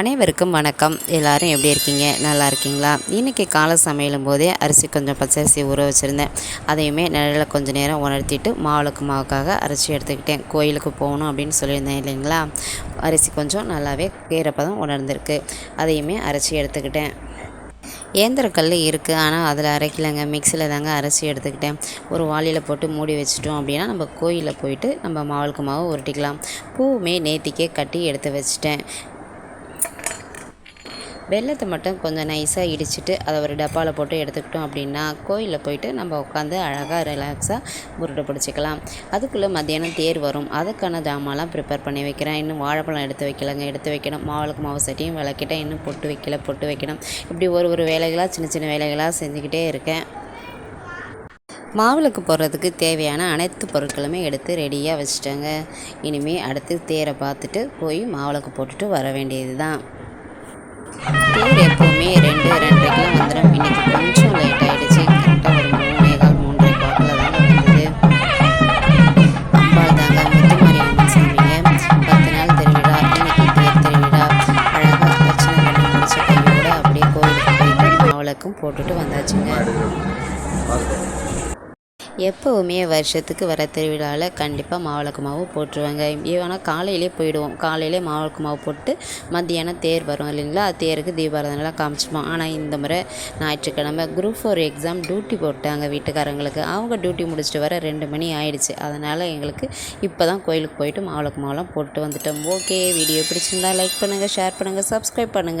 அனைவருக்கும் வணக்கம். எல்லாரும் எப்படி இருக்கீங்க? நல்லா இருக்கீங்களா? இன்றைக்கி காலை சமையலும் போதே அரிசி கொஞ்சம் பச்சரிசி ஊற வச்சுருந்தேன். அதையுமே நிழலில் கொஞ்சம் நேரம் உணர்த்திட்டு மாவுளுக்கு மாவுக்காக அரைச்சி எடுத்துக்கிட்டேன். கோயிலுக்கு போகணும் அப்படின்னு சொல்லியிருந்தேன் இல்லைங்களா? அரிசி கொஞ்சம் நல்லாவே கீரப்பதம் உணர்ந்திருக்கு. அதையுமே அரைச்சி எடுத்துக்கிட்டேன். ஏந்திரக்கல் இருக்குது ஆனால் அதில் அரைக்கலைங்க. மிக்சியில் தாங்க அரைச்சி எடுத்துக்கிட்டேன். ஒரு வாளியில் போட்டு மூடி வச்சிட்டோம் அப்படின்னா நம்ம கோயிலில் போயிட்டு நம்ம மாவுளுக்கு மாவு உருட்டிக்கலாம். பூவுமே நேத்திக்கே கட்டி எடுத்து வச்சிட்டேன். வெள்ளத்தை மட்டும் கொஞ்சம் நைஸாக இடிச்சிட்டு அதை ஒரு டப்பாவில் போட்டு எடுத்துக்கிட்டோம் அப்படின்னா கோயிலில் போயிட்டு நம்ம உட்காந்து அழகாக ரிலாக்ஸாக உருட்டை பிடிச்சிக்கலாம். அதுக்குள்ளே மத்தியானம் தேர் வரும். அதுக்கான ஜாமான்லாம் ப்ரிப்பேர் பண்ணி வைக்கிறேன். இன்னும் வாழைப்பழம் எடுத்து வைக்கலங்க. எடுத்து வைக்கணும். மாவுளுக்கு மாவு சட்டியும் விளக்கிட்டேன். இன்னும் பொட்டு வைக்கல பொட்டு வைக்கணும். இப்படி ஒரு ஒரு வேலைகளாக சின்ன சின்ன வேலைகளாக செஞ்சுக்கிட்டே இருக்கேன். மாவிளக்கு போடுறதுக்கு தேவையான அனைத்து பொருட்களுமே எடுத்து ரெடியாக வச்சுட்டேங்க. இனிமேல் அடுத்து தேரை பார்த்துட்டு போய் மாவிளக்கு போட்டுட்டு வர வேண்டியது தான் தேர் எப்போவுமே ரெண்டு ரெண்டரைக்கெலாம் வந்துடும் இன்றைக்கி கொஞ்சம் லேட் ஆகிடுச்சு கரெக்டாக ஒரு மூணே கால் மூன்றரை பாட்டில் தான் வந்தது. அம்பாள் தாங்க முத்துமாரியம்மன் சாமிங்க. பத்து நாள் திருவிழா இன்னைக்கு தேர் திருவிழா. அழகாக பிரச்சனை பண்ணி முடிச்ச அப்படியே கோயிலுக்கு போயிட்டு மாவிளக்கும் போட்டுட்டு வந்தாச்சுங்க. எப்போவுமே வருஷத்துக்கு வர திருவிழாவில் கண்டிப்பாக மாவிளக்கு மாவு போட்டுருவாங்க. ஏன்னா காலையிலே போயிடுவோம். காலையிலே மாவிளக்கு மாவு போட்டு மத்தியானம் தேர் வரும் இல்லைங்களா? தேருக்கு தீபாராதனைலாம் காமிச்சிப்போம். ஆனால் இந்த முறை ஞாயிற்றுக்கிழமை குரூப் ஃபோர் எக்ஸாம் டியூட்டி போட்டாங்க வீட்டுக்காரங்களுக்கு. அவங்க டியூட்டி முடிச்சுட்டு வர ரெண்டு மணி ஆயிடுச்சு. அதனால் எங்களுக்கு இப்போ தான் கோயிலுக்கு போயிட்டு மாவிளக்கு மாவுலாம் போட்டு வந்துட்டோம். ஓகே வீடியோ பிடிச்சிருந்தா லைக் பண்ணுங்கள் ஷேர் பண்ணுங்கள் சப்ஸ்கிரைப் பண்ணுங்கள்